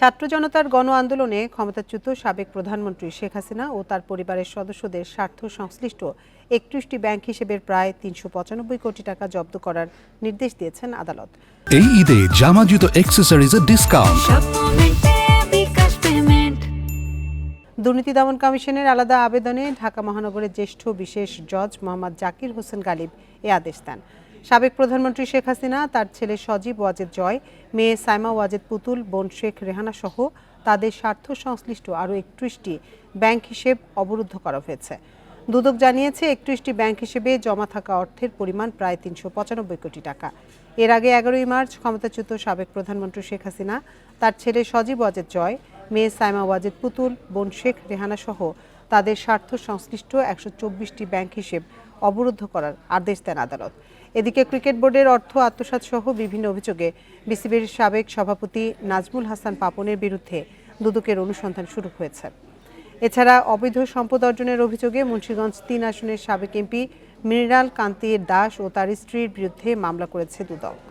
ছাত্র জনতার গণ আন্দোলনে ক্ষমতাচ্যুত সাবেক প্রধানমন্ত্রী শেখ হাসিনা ও তার পরিবারের সদস্যদের স্বার্থ সংশ্লিষ্ট একত্রিশটি ব্যাংক হিসেবের প্রায় তিনশো পঁচানব্বই কোটি টাকা জব্দ করার নির্দেশ দিয়েছেন আদালত। এই ঈদে জামা জুতো অ্যাক্সেসরিজের ডিসকাউন্ট দুর্নীতি দমন কমিশনের আলাদা আবেদনে ঢাকা মহানগরের জ্যেষ্ঠ বিশেষ জজ মোহাম্মদ জাকির হোসেন গালিব এ আদেশ দেন। সাবেক প্রধানমন্ত্রী শেখ হাসিনা, তার ছেলে সজীব ওয়াজেদ জয়, মেয়ে সাইমা ওয়াজেদ পুতুল, বোন শেখ রেহানা সহ তাদের স্বার্থ সংশ্লিষ্ট আরও একত্রিশটি ব্যাংক হিসেব অবরুদ্ধ করা হয়েছে। দুদক জানিয়েছে, একত্রিশটি ব্যাংক হিসেবে জমা থাকা অর্থের পরিমাণ প্রায় তিনশো পঁচানব্বই কোটি টাকা। এর আগে এগারোই মার্চ ক্ষমতাচ্যুত সাবেক প্রধানমন্ত্রী শেখ হাসিনা, তার ছেলে সজীব ওয়াজেদ জয় মেয়ে সাইমা ওয়াজেদ পুতুল, বোন শেখ রেহানা সহ তাদের স্বার্থ সংশ্লিষ্ট একশো চব্বিশটি ব্যাংক হিসেব অবরুদ্ধ করার আদেশ দেন আদালত। এদিকে ক্রিকেট বোর্ডের অর্থ আত্মসাৎ সহ বিভিন্ন অভিযোগে বিসিবির সাবেক সভাপতি নাজমুল হাসান পাপনের বিরুদ্ধে দুদকের অনুসন্ধান শুরু হয়েছে। এছাড়া অবৈধ সম্পদ অর্জনের অভিযোগে মুন্সীগঞ্জ তিন আসনের সাবেক এমপি মৃণাল কান্তি দাস ও তার স্ত্রীর বিরুদ্ধে মামলা করেছে দুদক।